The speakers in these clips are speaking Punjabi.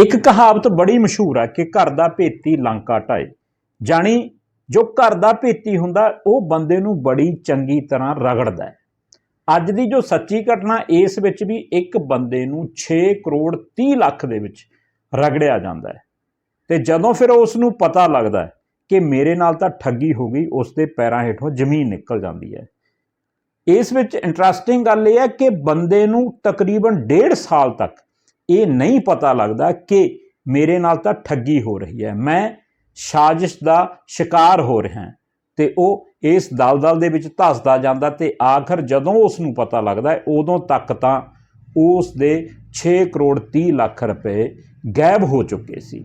ਇੱਕ ਕਹਾਵਤ ਬੜੀ ਮਸ਼ਹੂਰ ਹੈ ਕਿ ਘਰ ਦਾ ਭੇਤੀ ਲੰਕਾ ਢਾਏ। ਜਾਣੀ ਜੋ ਘਰ ਦਾ ਭੇਤੀ ਹੁੰਦਾ, ਉਹ ਬੰਦੇ ਨੂੰ ਬੜੀ ਚੰਗੀ ਤਰ੍ਹਾਂ ਰਗੜਦਾ ਹੈ। ਅੱਜ ਦੀ ਜੋ ਸੱਚੀ ਘਟਨਾ, ਇਸ ਵਿੱਚ ਵੀ ਇੱਕ ਬੰਦੇ ਨੂੰ 6 ਕਰੋੜ 30 ਲੱਖ ਦੇ ਵਿੱਚ ਰਗੜਿਆ ਜਾਂਦਾ ਹੈ। ਤੇ ਜਦੋਂ ਫਿਰ ਉਸ ਨੂੰ ਪਤਾ ਲੱਗਦਾ ਹੈ ਕਿ ਮੇਰੇ ਨਾਲ ਤਾਂ ਠੱਗੀ ਹੋ ਗਈ ਉਸ ਦੇ ਪੈਰਾਂ ਹੇਠੋਂ ਜ਼ਮੀਨ ਨਿਕਲ ਜਾਂਦੀ ਹੈ। ਇਸ ਵਿੱਚ ਇੰਟਰਸਟਿੰਗ ਗੱਲ ਇਹ ਹੈ ਕਿ ਬੰਦੇ ਨੂੰ ਤਕਰੀਬਨ 1.5 ਸਾਲ ਤੱਕ ਇਹ ਨਹੀਂ ਪਤਾ ਲੱਗਦਾ ਕਿ ਮੇਰੇ ਨਾਲ ਤਾਂ ਠੱਗੀ ਹੋ ਰਹੀ ਹੈ। ਮੈਂ ਸਾਜ਼ਿਸ਼ ਦਾ ਸ਼ਿਕਾਰ ਹੋ ਰਿਹਾ ਹਾਂ ਤੇ ਉਹ ਇਸ ਦਲਦਲ ਦੇ ਵਿੱਚ ਧੱਸਦਾ ਜਾਂਦਾ ਤੇ ਆਖਰ ਜਦੋਂ ਉਸ ਨੂੰ ਪਤਾ ਲੱਗਦਾ ਹੈ, ਉਦੋਂ ਤੱਕ ਤਾਂ ਉਸ ਦੇ 6 ਕਰੋੜ 30 ਲੱਖ ਰੁਪਏ ਗਾਇਬ ਹੋ ਚੁੱਕੇ ਸੀ।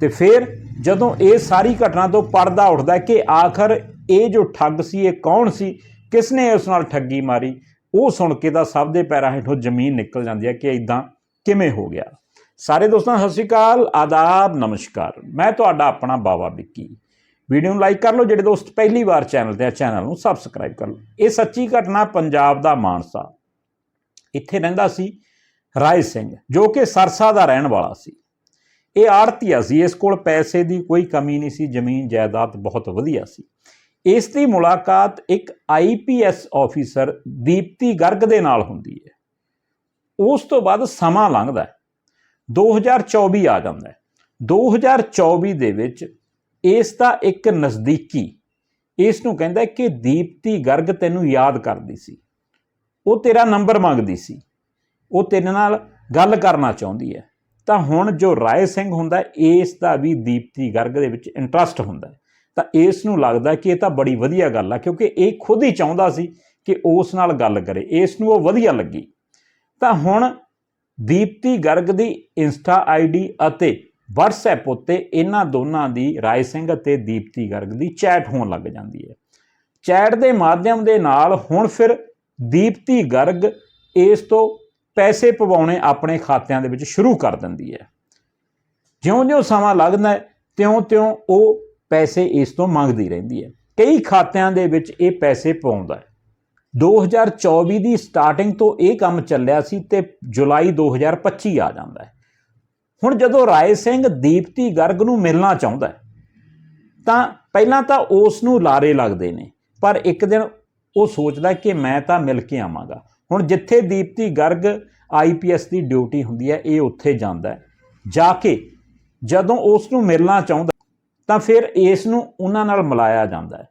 ਤੇ ਫਿਰ ਜਦੋਂ ਇਹ ਸਾਰੀ ਘਟਨਾ ਤੋਂ ਪਰਦਾ ਉੱਠਦਾ ਕਿ ਆਖਰ ਇਹ ਜੋ ਠੱਗ ਸੀ, ਇਹ ਕੌਣ ਸੀ? ਕਿਸ ਨੇ ਉਸ ਨਾਲ ਠੱਗੀ ਮਾਰੀ? ਉਹ ਸੁਣ ਕੇ ਤਾਂ ਸਭ ਦੇ ਪੈਰਾਂ ਹੇਠੋਂ ਜ਼ਮੀਨ ਨਿਕਲ ਜਾਂਦੀ ਹੈ ਕਿ ਇਦਾਂ ਕਿਵੇਂ ਹੋ ਗਿਆ? ਸਾਰੇ ਦੋਸਤਾਂ, ਸਤਿ ਸ਼੍ਰੀ ਅਕਾਲ, ਆਦਾਬ, ਨਮਸਕਾਰ। ਮੈਂ ਤੁਹਾਡਾ ਆਪਣਾ ਬਾਵਾ ਵਿੱਕੀ। ਵੀਡੀਓ ਨੂੰ ਲਾਈਕ ਕਰ ਲਓ, ਜਿਹੜੇ ਦੋਸਤ ਪਹਿਲੀ ਵਾਰ ਚੈਨਲ ਤੇ ਆ, ਚੈਨਲ ਨੂੰ ਸਬਸਕ੍ਰਾਈਬ ਕਰ ਲਓ। ਇਹ ਸੱਚੀ ਘਟਨਾ ਪੰਜਾਬ ਦਾ ਮਾਨਸਾ। ਇੱਥੇ ਰਹਿੰਦਾ ਸੀ ਰਾਏ ਸਿੰਘ, ਜੋ ਕਿ ਸਰਸਾ ਦਾ ਰਹਿਣ ਵਾਲਾ ਸੀ। ਇਹ ਆੜਤੀਆ ਸੀ, ਇਸ ਕੋਲ ਪੈਸੇ ਦੀ ਕੋਈ ਕਮੀ ਨਹੀਂ ਸੀ, ਜ਼ਮੀਨ, ਜਾਇਦਾਦ ਬਹੁਤ ਵਧੀਆ ਸੀ। ਇਸ ਦੀ ਮੁਲਾਕਾਤ ਇੱਕ ਆਈਪੀਐਸ ਆਫੀਸਰ ਦੀਪਤੀ ਗਰਗ ਦੇ ਨਾਲ ਹੁੰਦੀ ਹੈ। ਉਸ ਤੋਂ ਬਾਅਦ ਸਮਾਂ ਲੰਘਦਾ ਹੈ। 2024 ਆ ਜਾਂਦਾ ਹੈ। 2024 ਦੇ ਵਿੱਚ ਇਸ ਦਾ ਇੱਕ ਨਜ਼ਦੀਕੀ, ਇਸ ਨੂੰ ਕਹਿੰਦਾ ਕਿ ਦੀਪਤੀ ਗਰਗ ਤੈਨੂੰ ਯਾਦ ਕਰਦੀ ਸੀ। ਉਹ ਤੇਰਾ ਨੰਬਰ ਮੰਗਦੀ ਸੀ। ਉਹ ਤੇਰੇ ਨਾਲ ਗੱਲ ਕਰਨਾ ਚਾਹੁੰਦੀ ਹੈ। ਤਾਂ ਹੁਣ ਜੋ ਰਾਏ ਸਿੰਘ ਹੁੰਦਾ ਇਸ ਦਾ ਵੀ ਦੀਪਤੀ ਗਰਗ ਦੇ ਵਿੱਚ ਇੰਟਰਸਟ ਹੁੰਦਾ ਤਾਂ ਇਸ ਨੂੰ ਲੱਗਦਾ ਕਿ ਇਹ ਤਾਂ ਬੜੀ ਵਧੀਆ ਗੱਲ ਆ, ਕਿਉਂਕਿ ਇਹ ਖੁਦ ਹੀ ਚਾਹੁੰਦਾ ਸੀ ਕਿ ਉਸ ਨਾਲ ਗੱਲ ਕਰੇ। ਇਸ ਨੂੰ ਉਹ ਵਧੀਆ ਲੱਗੀ। ਤਾਂ ਹੁਣ ਦੀਪਤੀ ਗਰਗ ਦੀ ਇੰਸਟਾ ਆਈਡੀ ਅਤੇ WhatsApp ਉੱਤੇ ਇਹਨਾਂ ਦੋਨਾਂ ਦੀ ਰਾਏ ਸਿੰਘ ਅਤੇ ਦੀਪਤੀ ਗਰਗ ਦੀ ਚੈਟ ਹੋਣ ਲੱਗ ਜਾਂਦੀ ਹੈ। ਚੈਟ ਦੇ ਮਾਧਿਅਮ ਦੇ ਨਾਲ ਹੁਣ ਫਿਰ ਦੀਪਤੀ ਗਰਗ ਇਸ ਤੋਂ ਪੈਸੇ ਪਵਾਉਣੇ ਆਪਣੇ ਖਾਤਿਆਂ ਦੇ ਵਿੱਚ ਸ਼ੁਰੂ ਕਰ ਦਿੰਦੀ ਹੈ। ਜਿਉਂ-ਜਿਉਂ ਸਮਾਂ ਲੱਗਦਾ ਤਿਉਂ-ਤਿਉਂ ਉਹ ਪੈਸੇ ਇਸ ਤੋਂ ਮੰਗਦੀ ਰਹਿੰਦੀ ਹੈ। ਕਈ ਖਾਤਿਆਂ ਦੇ ਵਿੱਚ ਇਹ ਪੈਸੇ ਪਾਉਂਦਾ ਹੈ। 2024 ਦੀ ਸਟਾਰਟਿੰਗ ਤੋਂ ਇਹ ਕੰਮ ਚੱਲਿਆ ਸੀ ਤੇ ਜੁਲਾਈ 2025 ਆ ਜਾਂਦਾ ਹੈ। ਹੁਣ ਜਦੋਂ ਰਾਏ ਸਿੰਘ ਦੀਪਤੀ ਗਰਗ ਨੂੰ ਮਿਲਣਾ ਚਾਹੁੰਦਾ ਹੈ, ਤਾਂ ਪਹਿਲਾਂ ਤਾਂ ਉਸ ਨੂੰ ਲਾਰੇ ਲੱਗਦੇ ਨੇ, ਪਰ ਇੱਕ ਦਿਨ ਉਹ ਸੋਚਦਾ ਕਿ ਮੈਂ ਤਾਂ ਮਿਲ ਕੇ ਆਵਾਂਗਾ। ਹੁਣ ਜਿੱਥੇ ਦੀਪਤੀ ਗਰਗ ਆਈਪੀਐਸ ਦੀ ਡਿਊਟੀ ਹੁੰਦੀ ਹੈ, ਇਹ ਉੱਥੇ ਜਾਂਦਾ ਹੈ। ਜਾ ਕੇ ਜਦੋਂ ਉਸ ਨੂੰ ਮਿਲਣਾ ਚਾਹੁੰਦਾ ਤਾਂ ਫਿਰ ਇਸ ਨੂੰ ਉਹਨਾਂ ਨਾਲ ਮਿਲਾਇਆ ਜਾਂਦਾ ਹੈ।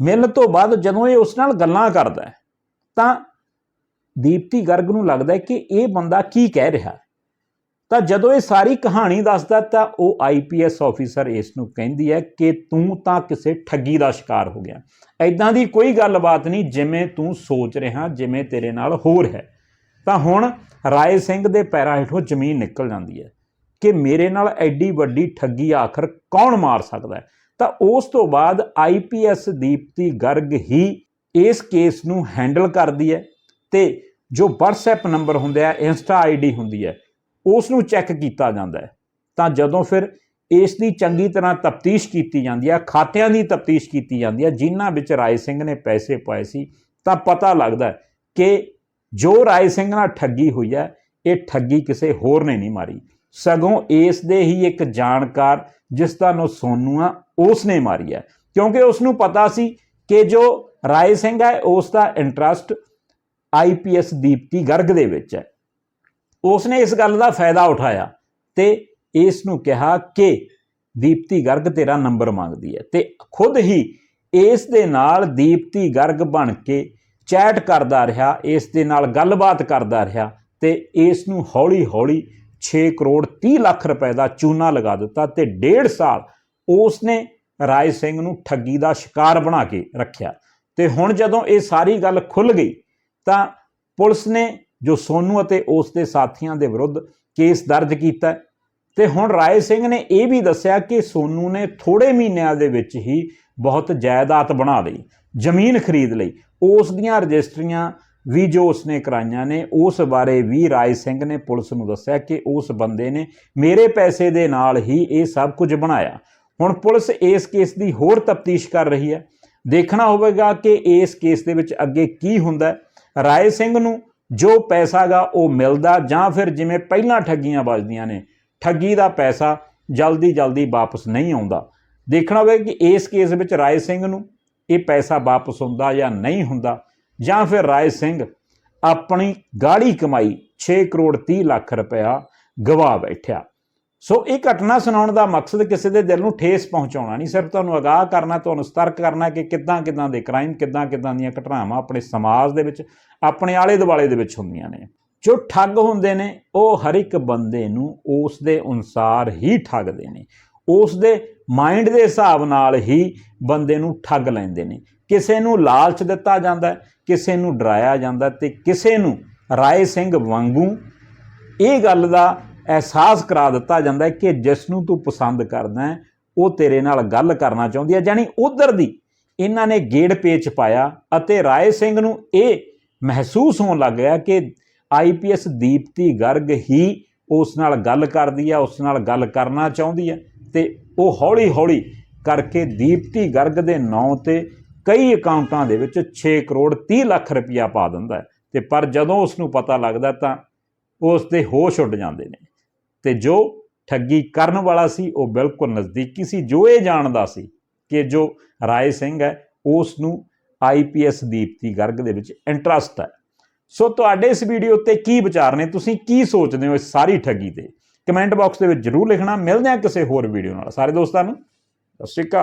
ਮਿਲਣ ਤੋਂ ਬਾਅਦ ਜਦੋਂ ਇਹ ਉਸ ਨਾਲ ਗੱਲਾਂ ਕਰਦਾ ਤਾਂ ਦੀਪਤੀ ਗਰਗ ਨੂੰ ਲੱਗਦਾ ਕਿ ਇਹ ਬੰਦਾ ਕੀ ਕਹਿ ਰਿਹਾ ਤਾਂ ਜਦੋਂ ਇਹ ਸਾਰੀ ਕਹਾਣੀ ਦੱਸਦਾ ਤਾਂ ਉਹ ਆਈਪੀਐਸ ਆਫੀਸਰ ਇਸ ਨੂੰ ਕਹਿੰਦੀ ਹੈ ਕਿ ਤੂੰ ਤਾਂ ਕਿਸੇ ਠੱਗੀ ਦਾ ਸ਼ਿਕਾਰ ਹੋ ਗਿਆ। ਐਦਾਂ ਦੀ ਕੋਈ ਗੱਲਬਾਤ ਨਹੀਂ, ਜਿਵੇਂ ਤੂੰ ਸੋਚ ਰਿਹਾ, ਜਿਵੇਂ ਤੇਰੇ ਨਾਲ ਹੋਰ ਹੈ। ਤਾਂ ਹੁਣ ਰਾਏ ਸਿੰਘ ਦੇ ਪੈਰਾਂ ਹੇਠੋਂ ਜ਼ਮੀਨ ਨਿਕਲ ਜਾਂਦੀ ਹੈ ਕਿ ਮੇਰੇ ਨਾਲ ਐਡੀ ਵੱਡੀ ਠੱਗੀ ਆਖਰ ਕੌਣ ਮਾਰ ਸਕਦਾ ਹੈ? ਤਾਂ ਉਸ ਤੋਂ ਬਾਅਦ ਆਈਪੀਐਸ ਦੀਪਤੀ ਗਰਗ ਹੀ ਇਸ ਕੇਸ ਨੂੰ ਹੈਂਡਲ ਕਰਦੀ ਹੈ ਤੇ ਜੋ WhatsApp ਨੰਬਰ ਹੁੰਦਾ ਹੈ ਇੰਸਟਾ ਆਈਡੀ ਹੁੰਦੀ ਹੈ, ਉਸ ਨੂੰ ਚੈੱਕ ਕੀਤਾ ਜਾਂਦਾ ਹੈ। ਤਾਂ ਜਦੋਂ ਫਿਰ ਇਸ ਦੀ ਚੰਗੀ ਤਰ੍ਹਾਂ ਤਫਤੀਸ਼ ਕੀਤੀ ਜਾਂਦੀ ਹੈ, ਖਾਤਿਆਂ ਦੀ ਤਫਤੀਸ਼ ਕੀਤੀ ਜਾਂਦੀ ਹੈ, ਜਿਨ੍ਹਾਂ ਵਿੱਚ ਰਾਏ ਸਿੰਘ ਨੇ ਪੈਸੇ ਪਾਏ ਸੀ, ਤਾਂ ਪਤਾ ਲੱਗਦਾ ਕਿ ਜੋ ਰਾਏ ਸਿੰਘ ਨਾਲ ਠੱਗੀ ਹੋਈ ਹੈ, ਇਹ ਠੱਗੀ ਕਿਸੇ ਹੋਰ ਨੇ ਨਹੀਂ ਮਾਰੀ। ਸਗੋਂ ਇਸ ਦੇ ਹੀ ਇੱਕ ਜਾਣਕਾਰ ਜਿਸ ਦਾ ਨਾਮ ਸੋਨੂ ਆ ਉਸ ਨੇ ਮਾਰੀ ਹੈ। ਕਿਉਂਕਿ ਉਸ ਨੂੰ ਪਤਾ ਸੀ ਕਿ ਜੋ ਰਾਏ ਸਿੰਘ ਹੈ, ਉਸ ਦਾ ਇੰਟਰਸਟ ਆਈਪੀਐਸ ਦੀਪਤੀ ਗਰਗ ਦੇ ਵਿੱਚ ਹੈ। ਉਸ ਨੇ ਇਸ ਗੱਲ ਦਾ ਫਾਇਦਾ ਉਠਾਇਆ ਤੇ ਇਸ ਨੂੰ ਕਿਹਾ ਕਿ ਦੀਪਤੀ ਗਰਗ ਤੇਰਾ ਨੰਬਰ ਮੰਗਦੀ ਹੈ ਤੇ ਖੁਦ ਹੀ ਇਸ ਦੇ ਨਾਲ ਦੀਪਤੀ ਗਰਗ ਬਣ ਕੇ ਚੈਟ ਕਰਦਾ ਰਿਹਾ, ਇਸ ਦੇ ਨਾਲ ਗੱਲਬਾਤ ਕਰਦਾ ਰਿਹਾ ਤੇ ਇਸ ਨੂੰ ਹੌਲੀ-ਹੌਲੀ 6 ਕਰੋੜ 30 ਲੱਖ ਰੁਪਏ ਦਾ ਚੂਨਾ ਲਗਾ ਦਿੱਤਾ ਤੇ 1.5 ਸਾਲ ਉਸ ਨੇ ਰਾਏ ਸਿੰਘ ਨੂੰ ਠੱਗੀ ਦਾ ਸ਼ਿਕਾਰ ਬਣਾ ਕੇ ਰੱਖਿਆ। ਤੇ ਹੁਣ ਜਦੋਂ ਇਹ ਸਾਰੀ ਗੱਲ ਖੁੱਲ ਗਈ, ਤਾਂ ਪੁਲਿਸ ਨੇ ਜੋ ਸੋਨੂ ਅਤੇ ਉਸ ਦੇ ਸਾਥੀਆਂ ਦੇ ਵਿਰੁੱਧ ਕੇਸ ਦਰਜ ਕੀਤਾ ਤੇ ਹੁਣ ਰਾਏ ਸਿੰਘ ਨੇ ਇਹ ਵੀ ਦੱਸਿਆ ਕਿ ਸੋਨੂ ਨੇ ਥੋੜੇ ਮਹੀਨਿਆਂ ਦੇ ਵਿੱਚ ਹੀ ਬਹੁਤ ਜਾਇਦਾਦ ਬਣਾ ਲਈ, ਜ਼ਮੀਨ ਖਰੀਦ ਲਈ। ਉਸ ਦੀਆਂ ਰਜਿਸਟਰੀਆਂ ਵੀ ਜੋ ਉਸਨੇ ਕਰਾਈਆਂ ਨੇ, ਉਸ ਬਾਰੇ ਵੀ ਰਾਏ ਸਿੰਘ ਨੇ ਪੁਲਿਸ ਨੂੰ ਦੱਸਿਆ ਕਿ ਉਸ ਬੰਦੇ ਨੇ ਮੇਰੇ ਪੈਸੇ ਦੇ ਨਾਲ ਹੀ ਇਹ ਸਭ ਕੁਝ ਬਣਾਇਆ। ਹੁਣ ਪੁਲਿਸ ਇਸ ਕੇਸ ਦੀ ਹੋਰ ਤਫਤੀਸ਼ ਕਰ ਰਹੀ ਹੈ। ਦੇਖਣਾ ਹੋਵੇਗਾ ਕਿ ਇਸ ਕੇਸ ਦੇ ਵਿੱਚ ਅੱਗੇ ਕੀ ਹੁੰਦਾ ਹੈ। ਰਾਏ ਸਿੰਘ ਨੂੰ ਜੋ ਪੈਸਾ ਗਾ ਉਹ ਮਿਲਦਾ ਜਾਂ ਫਿਰ ਜਿਵੇਂ ਪਹਿਲਾਂ ਠੱਗੀਆਂ ਵੱਜਦੀਆਂ ਨੇ, ਠੱਗੀ ਦਾ ਪੈਸਾ ਜਲਦੀ ਜਲਦੀ ਵਾਪਸ ਨਹੀਂ ਆਉਂਦਾ। ਦੇਖਣਾ ਹੋਵੇਗਾ ਕਿ ਇਸ ਕੇਸ ਵਿੱਚ ਰਾਏ ਸਿੰਘ ਨੂੰ ਇਹ ਪੈਸਾ ਵਾਪਸ ਹੁੰਦਾ ਜਾਂ ਨਹੀਂ ਹੁੰਦਾ। ਜਾਂ ਫਿਰ ਰਾਏ ਸਿੰਘ, ਆਪਣੀ ਗਾੜੀ ਕਮਾਈ 6 ਕਰੋੜ 30 ਲੱਖ ਰੁਪਇਆ ਗਵਾ ਬੈਠਿਆ। ਸੋ ਇਹ ਘਟਨਾ ਸੁਣਾਉਣ ਦਾ ਮਕਸਦ ਕਿਸੇ ਦੇ ਦਿਲ ਨੂੰ ਠੇਸ ਪਹੁੰਚਾਉਣਾ ਨਹੀਂ, ਸਿਰਫ ਤੁਹਾਨੂੰ ਅਗਾਹ ਕਰਨਾ, ਤੁਹਾਨੂੰ ਸਤਰਕ ਕਰਨਾ ਕਿ ਕਿੱਦਾਂ ਕਿੱਦਾਂ ਦੇ ਕ੍ਰਾਈਮ, ਕਿੱਦਾਂ ਕਿੱਦਾਂ ਦੀਆਂ ਘਟਨਾਵਾਂ ਆਪਣੇ ਸਮਾਜ ਦੇ ਵਿੱਚ, ਆਪਣੇ ਆਲੇ ਦੁਆਲੇ ਦੇ ਵਿੱਚ ਹੁੰਦੀਆਂ ਨੇ। ਜੋ ਠੱਗ ਹੁੰਦੇ ਨੇ, ਉਹ ਹਰ ਇੱਕ ਬੰਦੇ ਨੂੰ ਉਸ ਦੇ ਅਨੁਸਾਰ ਹੀ ਠੱਗਦੇ ਨੇ। ਉਸ ਦੇ ਮਾਈਂਡ ਦੇ ਹਿਸਾਬ ਨਾਲ ਹੀ ਬੰਦੇ ਨੂੰ ਠੱਗ ਲੈਂਦੇ ਨੇ। ਕਿਸੇ ਨੂੰ ਲਾਲਚ ਦਿੱਤਾ ਜਾਂਦਾ ਕਿਸੇ ਨੂੰ ਡਰਾਇਆ ਜਾਂਦਾ ਹੈ ਤੇ ਕਿਸੇ ਨੂੰ ਰਾਏ ਸਿੰਘ ਵਾਂਗੂ ਇਹ ਗੱਲ ਦਾ ਅਹਿਸਾਸ ਕਰਾ ਦਿੱਤਾ ਜਾਂਦਾ ਕਿ ਜਿਸ ਨੂੰ ਤੂੰ ਪਸੰਦ ਕਰਦਾ ਹੈ, ਉਹ ਤੇਰੇ ਨਾਲ ਗੱਲ ਕਰਨਾ ਚਾਹੁੰਦੀ ਹੈ। ਯਾਨੀ ਉਧਰ ਦੀ ਇਹਨਾਂ ਨੇ ਗੇੜ ਪੇਚ ਪਾਇਆ ਅਤੇ ਰਾਏ ਸਿੰਘ ਨੂੰ ਇਹ ਮਹਿਸੂਸ ਹੋਣ ਲੱਗ ਗਿਆ ਕਿ ਆਈਪੀਐਸ ਦੀਪਤੀ ਗਰਗ ਹੀ ਉਸ ਨਾਲ ਗੱਲ ਕਰਦੀ ਹੈ, ਉਸ ਨਾਲ ਗੱਲ ਕਰਨਾ ਚਾਹੁੰਦੀ ਹੈ। ਤੇ ਉਹ ਹੌਲੀ ਹੌਲੀ ਕਰਕੇ ਦੀਪਤੀ ਗਰਗ ਦੇ ਨਾਂ ਤੇ ਕਈ ਅਕਾਊਂਟਾਂ ਦੇ ਵਿੱਚ 6 ਕਰੋੜ 30 ਲੱਖ ਰੁਪਇਆ ਪਾ ਦਿੰਦਾ ਹੈ। ਤੇ ਪਰ ਜਦੋਂ ਉਸ ਨੂੰ ਪਤਾ ਲੱਗਦਾ ਤਾਂ ਉਸ ਦੇ ਹੋਸ਼ ਉੱਡ ਜਾਂਦੇ ਨੇ। ਤੇ ਜੋ ਠੱਗੀ ਕਰਨ ਵਾਲਾ ਸੀ, ਉਹ ਬਿਲਕੁਲ ਨਜ਼ਦੀਕੀ ਸੀ। ਜੋ ਇਹ ਜਾਣਦਾ ਸੀ ਕਿ ਜੋ ਰਾਏ ਸਿੰਘ ਹੈ ਉਸ ਨੂੰ ਆਈਪੀਐਸ ਦੀਪਤੀ ਗਰਗ ਦੇ ਵਿੱਚ ਇੰਟਰਸਟ ਹੈ। ਸੋ ਤੁਹਾਡੇ ਇਸ ਵੀਡੀਓ 'ਤੇ ਕੀ ਵਿਚਾਰ ਨੇ? ਤੁਸੀਂ ਕੀ ਸੋਚਦੇ ਹੋ ਇਸ ਸਾਰੀ ਠੱਗੀ ਤੇ? ਕਮੈਂਟ ਬਾਕਸ ਦੇ ਵਿੱਚ ਜਰੂਰ ਲਿਖਣਾ, ਮਿਲਦੇ ਹਾਂ ਕਿਸੇ ਹੋਰ ਵੀਡੀਓ ਨਾਲ। ਸਾਰੇ ਦੋਸਤਾਂ ਨੂੰ, ਸਤਿ ਸ਼੍ਰੀ ਅਕਾਲ।